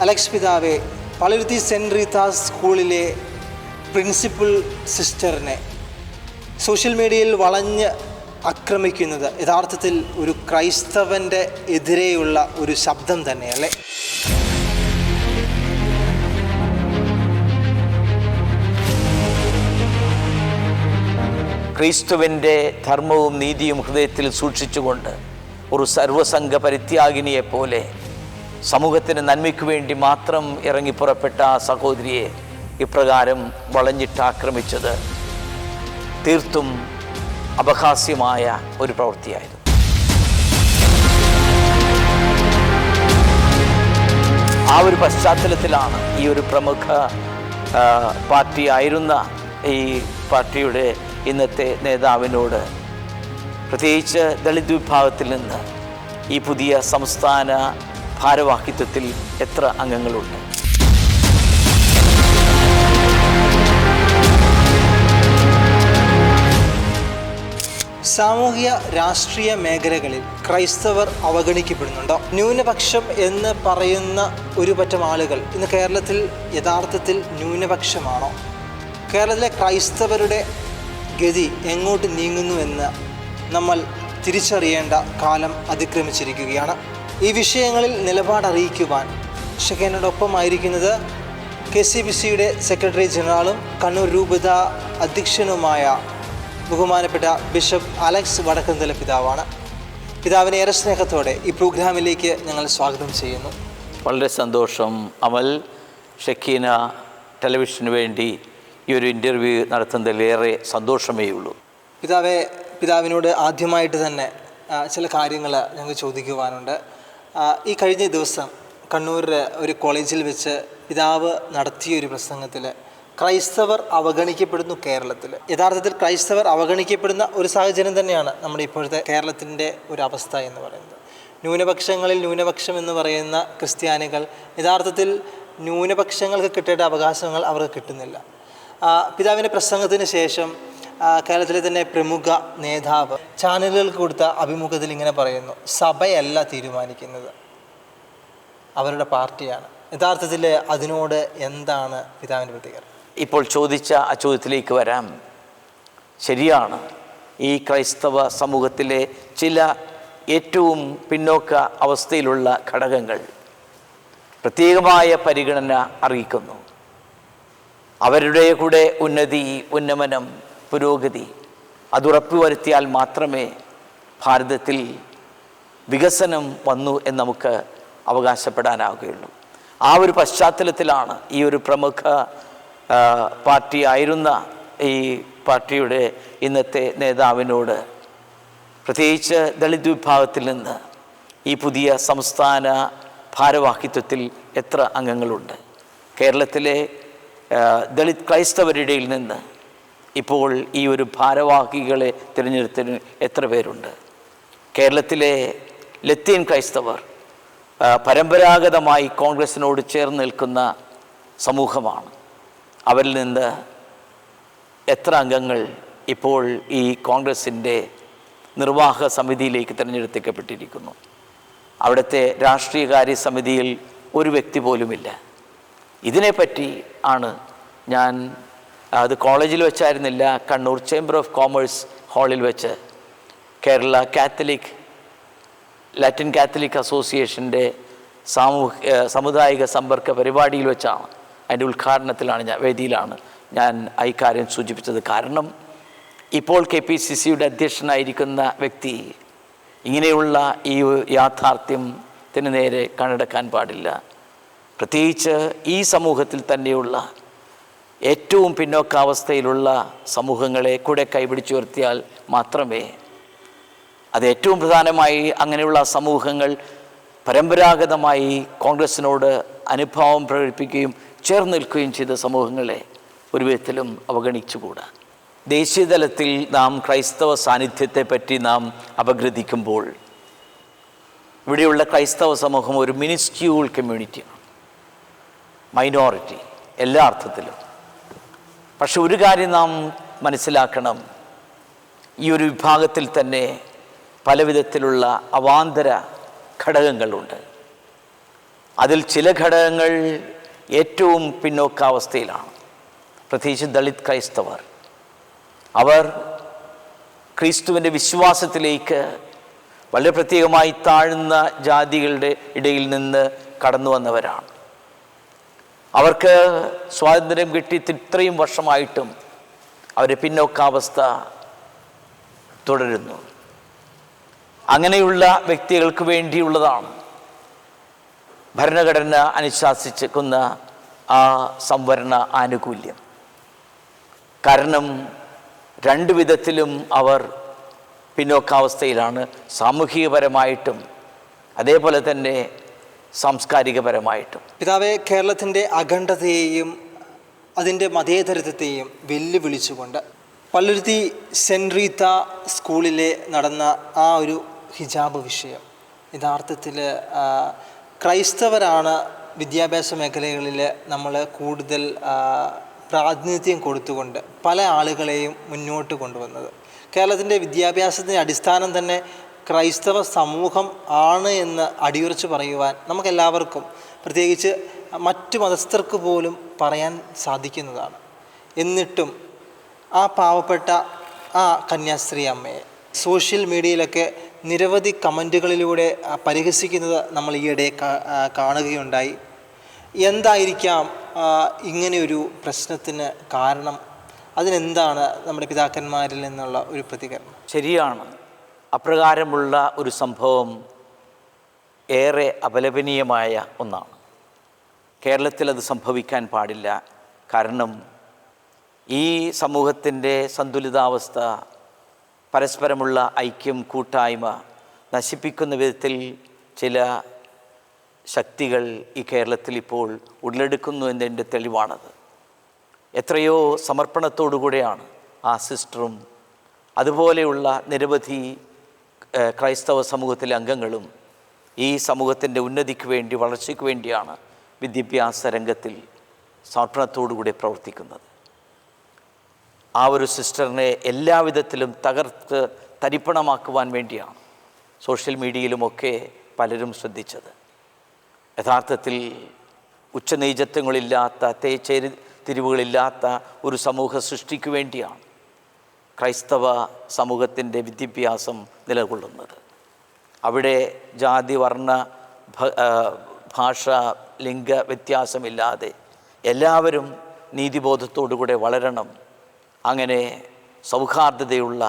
Alex പിതാവെ Palluruthy saint Rita's സ്കൂളിലെ principal സിസ്റ്ററിനെ സോഷ്യൽ മീഡിയയിൽ വളഞ്ഞ് ആക്രമിക്കുന്നത് യഥാർത്ഥത്തിൽ ഒരു ക്രൈസ്തവന്റെ എതിരെയുള്ള ഒരു ശബ്ദം തന്നെയല്ലേ? ക്രിസ്തുവിന്റെ ധർമ്മവും നീതിയും ഹൃദയത്തിൽ സൂക്ഷിച്ചുകൊണ്ട് ഒരു സർവസംഘ പരിത്യാഗിനിയെ പോലെ സമൂഹത്തിന് നന്മയ്ക്ക് വേണ്ടി മാത്രം ഇറങ്ങി പുറപ്പെട്ട ആ സഹോദരിയെ ഇപ്രകാരം വളഞ്ഞിട്ട് ആക്രമിച്ചത് തീർത്തും അപഹാസ്യമായ ഒരു പ്രവൃത്തിയായിരുന്നു. ആ ഒരു പശ്ചാത്തലത്തിലാണ് ഈ ഒരു പ്രമുഖ പാർട്ടി ആയിരുന്ന ഈ പാർട്ടിയുടെ ഇന്നത്തെ നേതാവിനോട് പ്രത്യേകിച്ച് ദളിത് വിഭാഗത്തിൽ നിന്ന് ഈ പുതിയ സംസ്ഥാന ഭാരവാഹിത്വത്തിൽ എത്ര അംഗങ്ങളുണ്ട്? സാമൂഹ്യ രാഷ്ട്രീയ മേഖലകളിൽ ക്രൈസ്തവർ അവഗണിക്കപ്പെടുന്നുണ്ടോ? ന്യൂനപക്ഷം എന്ന് പറയുന്ന ഒരു പറ്റം ആളുകൾ ഇന്ന് കേരളത്തിൽ യഥാർത്ഥത്തിൽ ന്യൂനപക്ഷമാണോ? കേരളത്തിലെ ക്രൈസ്തവരുടെ ഗതി എങ്ങോട്ട് നീങ്ങുന്നുവെന്ന് നമ്മൾ തിരിച്ചറിയേണ്ട കാലം അതിക്രമിച്ചിരിക്കുകയാണ്. ഈ വിഷയങ്ങളിൽ നിലപാടറിയിക്കുവാൻ ഷെഖേനോടൊപ്പമായിരിക്കുന്നത് കെ സി ബി സിയുടെ സെക്രട്ടറി ജനറലും കണ്ണൂർ രൂപത അധ്യക്ഷനുമായ ബഹുമാനപ്പെട്ട ബിഷപ്പ് അലക്സ് വടക്കന്തല പിതാവാണ്. പിതാവിനെ ഏറെ സ്നേഹത്തോടെ ഈ പ്രോഗ്രാമിലേക്ക് ഞങ്ങൾ സ്വാഗതം ചെയ്യുന്നു. വളരെ സന്തോഷം അമൽ ഷക്കീന ടെലിവിഷന് വേണ്ടി ഈ ഒരു ഇന്റർവ്യൂ നടത്തുന്നതിൽ ഏറെ സന്തോഷമേ ഉള്ളൂ. പിതാവെ പിതാവിനോട് ആദ്യമായിട്ട് തന്നെ ചില കാര്യങ്ങൾ ഞങ്ങൾക്ക് ചോദിക്കുവാനുണ്ട്. ഈ കഴിഞ്ഞ ദിവസം കണ്ണൂരിലെ ഒരു കോളേജിൽ വെച്ച് പിതാവ് നടത്തിയ ഒരു പ്രസംഗത്തിൽ ക്രൈസ്തവർ അവഗണിക്കപ്പെടുന്നു കേരളത്തിൽ. യഥാർത്ഥത്തിൽ ക്രൈസ്തവർ അവഗണിക്കപ്പെടുന്ന ഒരു സാഹചര്യം തന്നെയാണ് നമ്മുടെ ഇപ്പോഴത്തെ കേരളത്തിന്റെ ഒരു അവസ്ഥ എന്ന് പറയുന്നത്. ന്യൂനപക്ഷങ്ങളിൽ ന്യൂനപക്ഷം എന്ന് പറയുന്ന ക്രിസ്ത്യാനികൾ യഥാർത്ഥത്തിൽ ന്യൂനപക്ഷങ്ങൾക്ക് കിട്ടേണ്ട അവകാശങ്ങൾ അവർക്ക് കിട്ടുന്നില്ല. പിതാവിന്റെ പ്രസംഗത്തിന് ശേഷം കേരളത്തിലെ തന്നെ പ്രമുഖ നേതാവ് ചാനലുകൾക്ക് കൊടുത്ത അഭിമുഖത്തിൽ ഇങ്ങനെ പറയുന്നു സഭയല്ല തീരുമാനിക്കുന്നത്. അവരുടെ പാർട്ടിയാണ്. യഥാർത്ഥത്തിൽ അതിനോട് എന്താണ് പിതാവിന്റെ പ്രതികരണം? ഇപ്പോൾ ചോദിച്ച ആ ചോദ്യത്തിലേക്ക് വരാം. ശരിയാണ് ഈ ക്രൈസ്തവ സമൂഹത്തിലെ ചില ഏറ്റവും പിന്നോക്ക അവസ്ഥയിലുള്ള ഘടകങ്ങൾ പ്രത്യേകമായ പരിഗണന അറിയിക്കുന്നു അവരുടെ കൂടെ ഉന്നതി ഉന്നമനം പുരോഗതി അത് ഉറപ്പുവരുത്തിയാൽ മാത്രമേ ഭാരതത്തിൽ വികസനം വന്നു എന്ന് നമുക്ക് അവകാശപ്പെടാനാവുകയുള്ളൂ. ആ ഒരു പശ്ചാത്തലത്തിലാണ് ഈ ഒരു പ്രമുഖ പാർട്ടി ആയിരുന്ന ഈ പാർട്ടിയുടെ ഇന്നത്തെ നേതാവിനോട് പ്രത്യേകിച്ച് ദളിത് വിഭാഗത്തിൽ നിന്ന് ഈ പുതിയ സംസ്ഥാന ഭാരവാഹിത്വത്തിൽ എത്ര അംഗങ്ങളുണ്ട്? കേരളത്തിലെ ദളിത് ക്രൈസ്തവരുടെയിൽ നിന്ന് ഇപ്പോൾ ഈ ഒരു ഭാരവാഹികളെ തിരഞ്ഞെടുത്തിന് എത്ര പേരുണ്ട്? കേരളത്തിലെ ലത്തീൻ ക്രൈസ്തവർ പരമ്പരാഗതമായി കോൺഗ്രസിനോട് ചേർന്ന് നിൽക്കുന്ന സമൂഹമാണ്. അവരിൽ നിന്ന് എത്ര അംഗങ്ങൾ ഇപ്പോൾ ഈ കോൺഗ്രസിന്റെ നിർവാഹക സമിതിയിലേക്ക് തിരഞ്ഞെടുക്കപ്പെട്ടിരിക്കുന്നു അവിടുത്തെ രാഷ്ട്രീയകാര്യ സമിതിയിൽ ഒരു വ്യക്തി പോലുമില്ല. ഇതിനെപ്പറ്റി ആണ് ഞാൻ അത് കോളേജിൽ വെച്ചായിരുന്നില്ല കണ്ണൂർ ചേംബർ ഓഫ് കോമേഴ്സ് ഹാളിൽ വെച്ച്. കേരള കാത്തലിക് ലാറ്റിൻ കാത്തലിക് അസോസിയേഷന്റെ സാമൂഹ്യ സമുദായിക സമ്പർക്ക പരിപാടിയിൽ വെച്ചാണ്. അതിന്റെ ഉദ്ഘാടനത്തിലാണ് ഞാൻ വേദിയിലാണ് ഞാൻ ഇക്കാര്യം സൂചിപ്പിച്ചത്. കാരണം ഇപ്പോൾ കെ പി സി സിയുടെ അധ്യക്ഷനായിരിക്കുന്ന വ്യക്തി ഇങ്ങനെയുള്ള ഈ യാഥാർത്ഥ്യത്തിന് നേരെ കണ്ണടക്കാൻ പാടില്ല. പ്രത്യേകിച്ച് ഈ സമൂഹത്തിൽ തന്നെയുള്ള ഏറ്റവും പിന്നോക്കാവസ്ഥയിലുള്ള സമൂഹങ്ങളെ കൂടെ കൈപിടിച്ചു കൈപിടിച്ചുയർത്തിയാൽ മാത്രമേ അത് ഏറ്റവും പ്രധാനമായി അങ്ങനെയുള്ള സമൂഹങ്ങൾ പരമ്പരാഗതമായി കോൺഗ്രസിനോട് അനുഭാവം പ്രകടിപ്പിക്കുകയും ചേർന്ന് നിൽക്കുകയും ചെയ്ത സമൂഹങ്ങളെ ഒരു വിധത്തിലും അവഗണിച്ചുകൂടാ. ദേശീയതലത്തിൽ നാം ക്രൈസ്തവ സാന്നിധ്യത്തെ പറ്റി നാം അപഗ്രഥിക്കുമ്പോൾ ഇവിടെയുള്ള ക്രൈസ്തവ സമൂഹം ഒരു മിനിസ്ക്യൂൾ കമ്മ്യൂണിറ്റിയാണ്. മൈനോറിറ്റി എല്ലാ അർത്ഥത്തിലും. പക്ഷെ ഒരു കാര്യം നാം മനസ്സിലാക്കണം. ഈ ഒരു വിഭാഗത്തിൽ തന്നെ പല വിധത്തിലുള്ള അവാന്തര ഘടകങ്ങളുണ്ട്. അതിൽ ചില ഘടകങ്ങൾ ഏറ്റവും പിന്നോക്കാവസ്ഥയിലാണ്. പ്രത്യേകിച്ച് ദളിത് ക്രൈസ്തവർ. അവർ ക്രിസ്തുവിന്റെ വിശ്വാസത്തിലേക്ക് വളരെ പ്രത്യേകമായി താഴ്ന്ന ജാതികളുടെ ഇടയിൽ നിന്ന് കടന്നു വന്നവരാണ് അവർക്ക് സ്വാതന്ത്ര്യം കിട്ടി ഇത്രയും വർഷമായിട്ടും അവരുടെ പിന്നോക്കാവസ്ഥ തുടരുന്നു. അങ്ങനെയുള്ള വ്യക്തികൾക്ക് വേണ്ടിയുള്ളതാണ് ഭരണഘടന അനുശാസിച്ചിരിക്കുന്ന ആ സംവരണ ആനുകൂല്യം. കാരണം രണ്ട് വിധത്തിലും അവർ പിന്നോക്കാവസ്ഥയിലാണ്. സാമൂഹികപരമായിട്ടും അതേപോലെ തന്നെ സാംസ്കാരികപരമായിട്ടും. പിതാവെ കേരളത്തിന്റെ അഖണ്ഡതയെയും അതിന്റെ മതേതരത്വത്തെയും വെല്ലുവിളിച്ചുകൊണ്ട് പള്ളുരുത്തി സെന്റ് റീത്ത സ്കൂളിലെ നടന്ന ആ ഒരു ഹിജാബ് വിഷയം യഥാർത്ഥത്തിൽ ക്രൈസ്തവരാണ് വിദ്യാഭ്യാസ മേഖലകളിൽ നമ്മൾ കൂടുതൽ പ്രാതിനിധ്യം കൊടുത്തുകൊണ്ട് പല ആളുകളെയും മുന്നോട്ട് കൊണ്ടുവന്നത്. കേരളത്തിന്റെ വിദ്യാഭ്യാസത്തിന്റെ അടിസ്ഥാനം തന്നെ ക്രൈസ്തവ സമൂഹം ആണ് എന്ന് അടിയുറച്ച് പറയുവാൻ നമുക്കെല്ലാവർക്കും പ്രത്യേകിച്ച് മറ്റു മതസ്ഥർക്ക് പോലും പറയാൻ സാധിക്കുന്നതാണ്. എന്നിട്ടും ആ പാവപ്പെട്ട ആ കന്യാസ്ത്രീ അമ്മയെ സോഷ്യൽ മീഡിയയിലൊക്കെ നിരവധി കമന്റുകളിലൂടെ പരിഹസിക്കുന്നത് നമ്മൾ ഈയിടെ കാണുകയുണ്ടായി. എന്തായിരിക്കാം ഇങ്ങനെയൊരു പ്രശ്നത്തിന് കാരണം? അതിനെന്താണ് നമ്മുടെ പിതാക്കന്മാരിൽ നിന്നുള്ള ഒരു പ്രതികരണം? ശരിയാണ്. അപ്രകാരമുള്ള ഒരു സംഭവം ഏറെ അപലപനീയമായ ഒന്നാണ്. കേരളത്തിൽ അത് സംഭവിക്കാൻ പാടില്ല. കാരണം ഈ സമൂഹത്തിന്റെ സന്തുലിതാവസ്ഥ പരസ്പരമുള്ള ഐക്യം കൂട്ടായ്മ നശിപ്പിക്കുന്ന വിധത്തിൽ ചില ശക്തികൾ ഈ കേരളത്തിൽ ഇപ്പോൾ ഉടലെടുക്കുന്നു എന്നതിന്റെ തെളിവാണത്. എത്രയോ സമർപ്പണത്തോടുകൂടെയാണ് ആ സിസ്റ്ററും അതുപോലെയുള്ള നിരവധി ക്രൈസ്തവ സമൂഹത്തിലെ അംഗങ്ങളും ഈ സമൂഹത്തിന്റെ ഉന്നതിക്ക് വേണ്ടി വളർച്ചയ്ക്ക് വേണ്ടിയാണ് വിദ്യാഭ്യാസ രംഗത്തിൽ സമർപ്പണത്തോടുകൂടി പ്രവർത്തിക്കുന്നത്. ആ ഒരു സിസ്റ്ററിനെ എല്ലാവിധത്തിലും തകർത്ത് തരിപ്പണമാക്കുവാൻ വേണ്ടിയാണ് സോഷ്യൽ മീഡിയയിലുമൊക്കെ പലരും ശ്രദ്ധിച്ചത്. യഥാർത്ഥത്തിൽ ഉച്ചനീചത്വങ്ങളില്ലാത്ത തേച്ചേരി തിരിവുകളില്ലാത്ത ഒരു സമൂഹ സൃഷ്ടിക്ക് വേണ്ടിയാണ് ക്രൈസ്തവ സമൂഹത്തിന്റെ വിദ്യാഭ്യാസം നിലകൊള്ളുന്നത്. അവിടെ ജാതി വർണ ഭാഷ ലിംഗ വ്യത്യാസമില്ലാതെ എല്ലാവരും നീതിബോധത്തോടുകൂടെ വളരണം. അങ്ങനെ സൗഹാർദ്ദതയുള്ള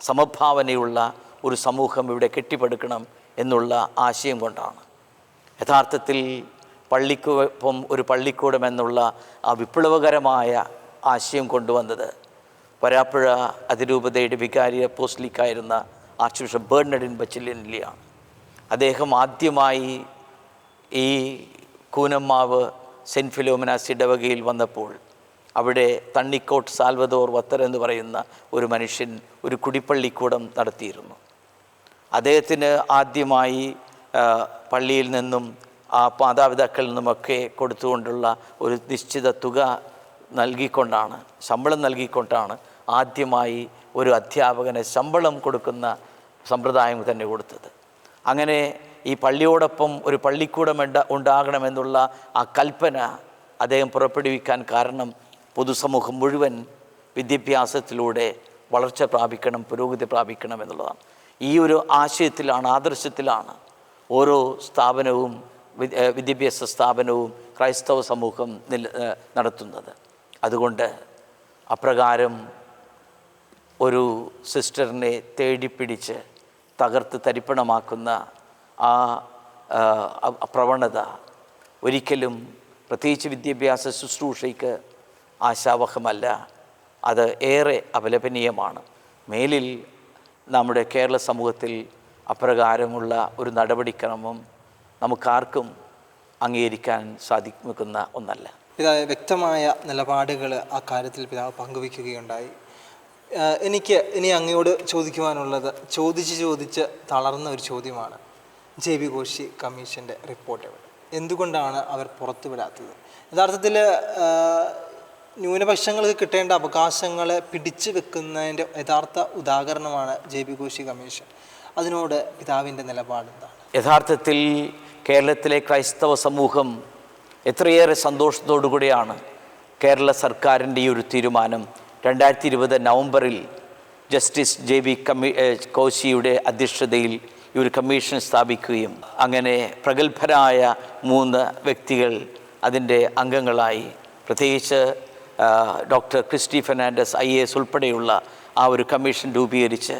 സമഭാവനയുള്ള ഒരു സമൂഹം ഇവിടെ കെട്ടിപ്പടുക്കണം എന്നുള്ള ആശയം കൊണ്ടാണ്. യഥാർത്ഥത്തിൽ പള്ളിക്കൊപ്പം ഒരു പള്ളിക്കൂടം എന്നുള്ള ആ വിപ്ലവകരമായ ആശയം കൊണ്ടുവന്നത് വരാപ്പുഴ അതിരൂപതയുടെ വികാരി അപ്പോസ്ലിക്കായിരുന്ന ആർച്ച് ബിഷപ്പ് ബേർണഡിൻ ബച്ചിലിനിലാണ് അദ്ദേഹം ആദ്യമായി ഈ കൂനമ്മാവ് സെന്റ് ഫിലോമിനാസ് ഇടവകയിൽ വന്നപ്പോൾ അവിടെ തണ്ണിക്കോട്ട് സാൽവദോർ വത്തർ എന്ന് പറയുന്ന ഒരു മനുഷ്യൻ ഒരു കുടിപ്പള്ളിക്കൂടം നടത്തിയിരുന്നു. അദ്ദേഹത്തിന് ആദ്യമായി പള്ളിയിൽ നിന്നും ആ മാതാപിതാക്കളിൽ നിന്നുമൊക്കെ കൊടുത്തുകൊണ്ടുള്ള ഒരു നിശ്ചിത തുക നൽകിക്കൊണ്ടാണ് ശമ്പളം നൽകിക്കൊണ്ടാണ് ആദ്യമായി ഒരു അധ്യാപകന് ശമ്പളം കൊടുക്കുന്ന സമ്പ്രദായം തന്നെ കൊടുത്തത്. അങ്ങനെ ഈ പള്ളിയോടൊപ്പം ഒരു പള്ളിക്കൂടം ഉണ്ട ഉണ്ടാകണമെന്നുള്ള ആ കൽപ്പന അദ്ദേഹം പുറപ്പെടുവിക്കാൻ കാരണം പൊതുസമൂഹം മുഴുവൻ വിദ്യാഭ്യാസത്തിലൂടെ വളർച്ച പ്രാപിക്കണം പുരോഗതി പ്രാപിക്കണം എന്നുള്ളതാണ്. ഈ ഒരു ആശയത്തിലാണ് ആദർശത്തിലാണ് ഓരോ സ്ഥാപനവും വിദ്യാഭ്യാസ സ്ഥാപനവും ക്രൈസ്തവ സമൂഹം നടത്തുന്നത്. അതുകൊണ്ട് അപ്രകാരം ഒരു സിസ്റ്ററിനെ തേടിപ്പിടിച്ച് തകർത്ത് തരിപ്പണമാക്കുന്ന ആ പ്രവണത ഒരിക്കലും പ്രത്യേകിച്ച് വിദ്യാഭ്യാസ ശുശ്രൂഷയ്ക്ക് ആശാവഹമല്ല. അത് ഏറെ അപലപനീയമാണ്. മേലിൽ നമ്മുടെ കേരള സമൂഹത്തിൽ അപ്രകാരമുള്ള ഒരു നടപടിക്രമം നമുക്കാർക്കും അംഗീകരിക്കാൻ സാധിക്കുന്ന ഒന്നല്ല. വ്യക്തമായ നിലപാടുകൾ ആ കാര്യത്തിൽ പിതാവ് പങ്കുവയ്ക്കുകയുണ്ടായി. എനിക്ക് ഇനി അങ്ങയോട് ചോദിക്കുവാനുള്ളത് ചോദിച്ച് ചോദിച്ച് തളർന്ന ഒരു ചോദ്യമാണ്. ജെ ബി ഘോഷി കമ്മീഷന്റെ റിപ്പോർട്ട് എവിടെ? എന്തുകൊണ്ടാണ് അവർ പുറത്തുവിടാത്തത് യഥാർത്ഥത്തിൽ ന്യൂനപക്ഷങ്ങൾക്ക് കിട്ടേണ്ട അവകാശങ്ങളെ പിടിച്ചു വെക്കുന്നതിന്റെ യഥാർത്ഥ ഉദാഹരണമാണ് ജെ ബി ഘോഷി കമ്മീഷൻ. അതിനോട് പിതാവിന്റെ നിലപാട് എന്താണ് യഥാർത്ഥത്തിൽ കേരളത്തിലെ ക്രൈസ്തവ സമൂഹം എത്രയേറെ സന്തോഷത്തോടു കൂടിയാണ് കേരള സർക്കാരിന്റെ ഈ ഒരു തീരുമാനം രണ്ടായിരത്തി ഇരുപത് നവംബറിൽ ജസ്റ്റിസ് ജെ ബി കമ്മി കോശിയുടെ അധ്യക്ഷതയിൽ ഈ ഒരു കമ്മീഷൻ സ്ഥാപിക്കുകയും അങ്ങനെ പ്രഗത്ഭരായ മൂന്ന് വ്യക്തികൾ അതിന്റെ അംഗങ്ങളായി പ്രത്യേകിച്ച് doctor Christy Fernandez I S ഉൾപ്പെടെയുള്ള ആ ഒരു കമ്മീഷൻ രൂപീകരിച്ച്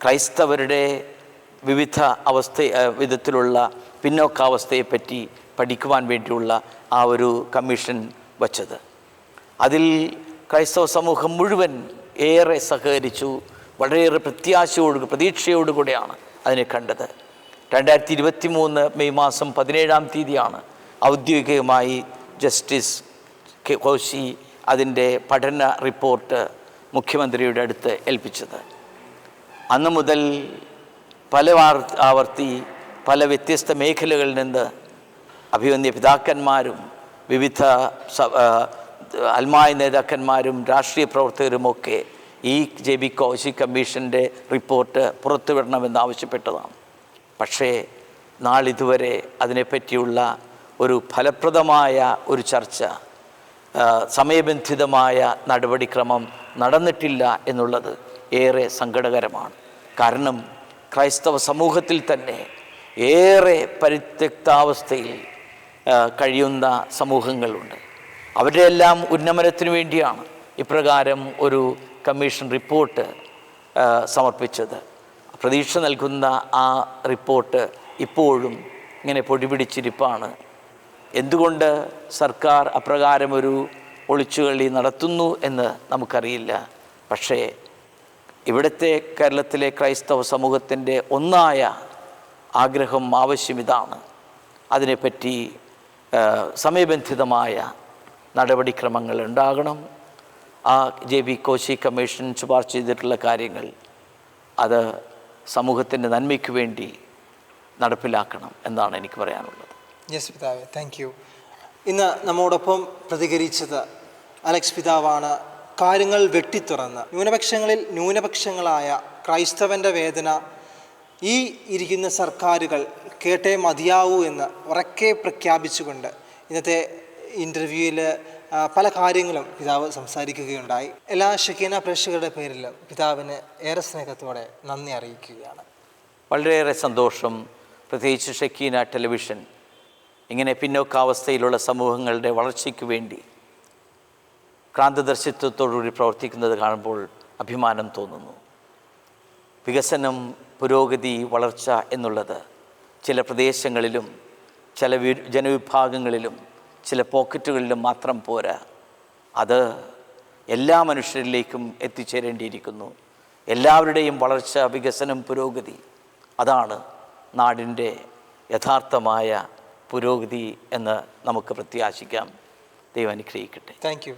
ക്രൈസ്തവരുടെ വിവിധ അവസ്ഥ വിധത്തിലുള്ള പിന്നോക്കാവസ്ഥയെപ്പറ്റി പഠിക്കുവാൻ വേണ്ടിയുള്ള ആ ഒരു കമ്മീഷൻ വച്ചത്. അതിൽ ക്രൈസ്തവ സമൂഹം മുഴുവൻ ഏറെ സഹകരിച്ചു വളരെയേറെ പ്രത്യാശയോട് പ്രതീക്ഷയോടുകൂടെയാണ് അതിനെ കണ്ടത്. രണ്ടായിരത്തി ഇരുപത്തി മൂന്ന് മെയ് മാസം പതിനേഴാം തീയതിയാണ് ഔദ്യോഗികമായി ജസ്റ്റിസ് കെ കോശി അതിന്റെ പഠന റിപ്പോർട്ട് മുഖ്യമന്ത്രിയുടെ അടുത്ത് ഏൽപ്പിച്ചത്. അന്ന് മുതൽ പല വാർ- ആവർത്തി പല വ്യത്യസ്ത മേഖലകളിൽ നിന്ന് അഭിവന്യ പിതാക്കന്മാരും വിവിധ അൽമായ നേതാക്കന്മാരും രാഷ്ട്രീയ പ്രവർത്തകരുമൊക്കെ ഈ ജെ ബി കോശി കമ്മീഷന്റെ റിപ്പോർട്ട് പുറത്തുവിടണമെന്ന് ആവശ്യപ്പെട്ടതാണ്. പക്ഷേ നാളിതുവരെ അതിനെപ്പറ്റിയുള്ള ഒരു ഫലപ്രദമായ ഒരു ചർച്ച സമയബന്ധിതമായ നടപടിക്രമം നടന്നിട്ടില്ല എന്നുള്ളത് ഏറെ സങ്കടകരമാണ്. കാരണം ക്രൈസ്തവ സമൂഹത്തിൽ തന്നെ ഏറെ പരിത്യക്താവസ്ഥയിൽ കഴിയുന്ന സമൂഹങ്ങളുണ്ട്. അവരുടെ എല്ലാം ഉന്നമനത്തിന് വേണ്ടിയാണ് ഇപ്രകാരം ഒരു കമ്മീഷൻ റിപ്പോർട്ട് സമർപ്പിച്ചത്. പ്രതീക്ഷ നൽകുന്ന ആ റിപ്പോർട്ട് ഇപ്പോഴും ഇങ്ങനെ പൊടിപിടിച്ചിരിപ്പാണ്. എന്തുകൊണ്ട് സർക്കാർ അപ്രകാരം ഒരു ഒളിച്ചുകളി നടത്തുന്നു എന്ന് നമുക്കറിയില്ല. പക്ഷേ ഇവിടുത്തെ കേരളത്തിലെ ക്രൈസ്തവ സമൂഹത്തിന്റെ ഒന്നായ ആഗ്രഹം ആവശ്യം ഇതാണ്. അതിനെപ്പറ്റി സമയബന്ധിതമായ നടപടിക്രമങ്ങൾ ഉണ്ടാകണം. ആ ജെ ബി കോശി കമ്മീഷൻ ശുപാർശ ചെയ്തിട്ടുള്ള കാര്യങ്ങൾ അത് സമൂഹത്തിന്റെ നന്മയ്ക്ക് വേണ്ടി നടപ്പിലാക്കണം എന്നാണ് എനിക്ക് പറയാനുള്ളത്. യെസ് പിതാവേ. താങ്ക് യു ഇന്ന് നമ്മോടൊപ്പം പ്രതികരിച്ചത് അലക്സ് പിതാവാണ്. കാര്യങ്ങൾ വെട്ടിത്തുറന്ന്. ന്യൂനപക്ഷങ്ങളിൽ ന്യൂനപക്ഷങ്ങളായ ക്രൈസ്തവന്റെ വേദന ഈ ഇരിക്കുന്ന സർക്കാരുകൾ കേട്ടേ മതിയാവൂ എന്ന് ഉറക്കെ പ്രഖ്യാപിച്ചുകൊണ്ട് ഇന്നത്തെ ഇന്റർവ്യൂവിൽ പല കാര്യങ്ങളും പിതാവ് സംസാരിക്കുകയുണ്ടായി. എല്ലാ ഷക്കീന പ്രേക്ഷകരുടെ പേരിലും പിതാവിന് ഏറെ സ്നേഹത്തോടെ നന്ദി അറിയിക്കുകയാണ്. വളരെയേറെ സന്തോഷം. പ്രത്യേകിച്ച് ഷക്കീന ടെലിവിഷൻ ഇങ്ങനെ പിന്നോക്കാവസ്ഥയിലുള്ള സമൂഹങ്ങളുടെ വളർച്ചയ്ക്ക് വേണ്ടി ക്രാന്തദർശിത്വത്തോടുകൂടി പ്രവർത്തിക്കുന്നത് കാണുമ്പോൾ അഭിമാനം തോന്നുന്നു. വികസനം പുരോഗതി വളർച്ച എന്നുള്ളത് ചില പ്രദേശങ്ങളിലും ചില ജനവിഭാഗങ്ങളിലും ചില പോക്കറ്റുകളിലും മാത്രം പോരാ. അത് എല്ലാ മനുഷ്യരിലേക്കും എത്തിച്ചേരേണ്ടിയിരിക്കുന്നു. എല്ലാവരുടെയും വളർച്ച വികസനം പുരോഗതി അതാണ് നാടിന്റെ യഥാർത്ഥമായ പുരോഗതി എന്ന് നമുക്ക് പ്രത്യാശിക്കാം. ദൈവം അനുഗ്രഹിക്കട്ടെ. Thank you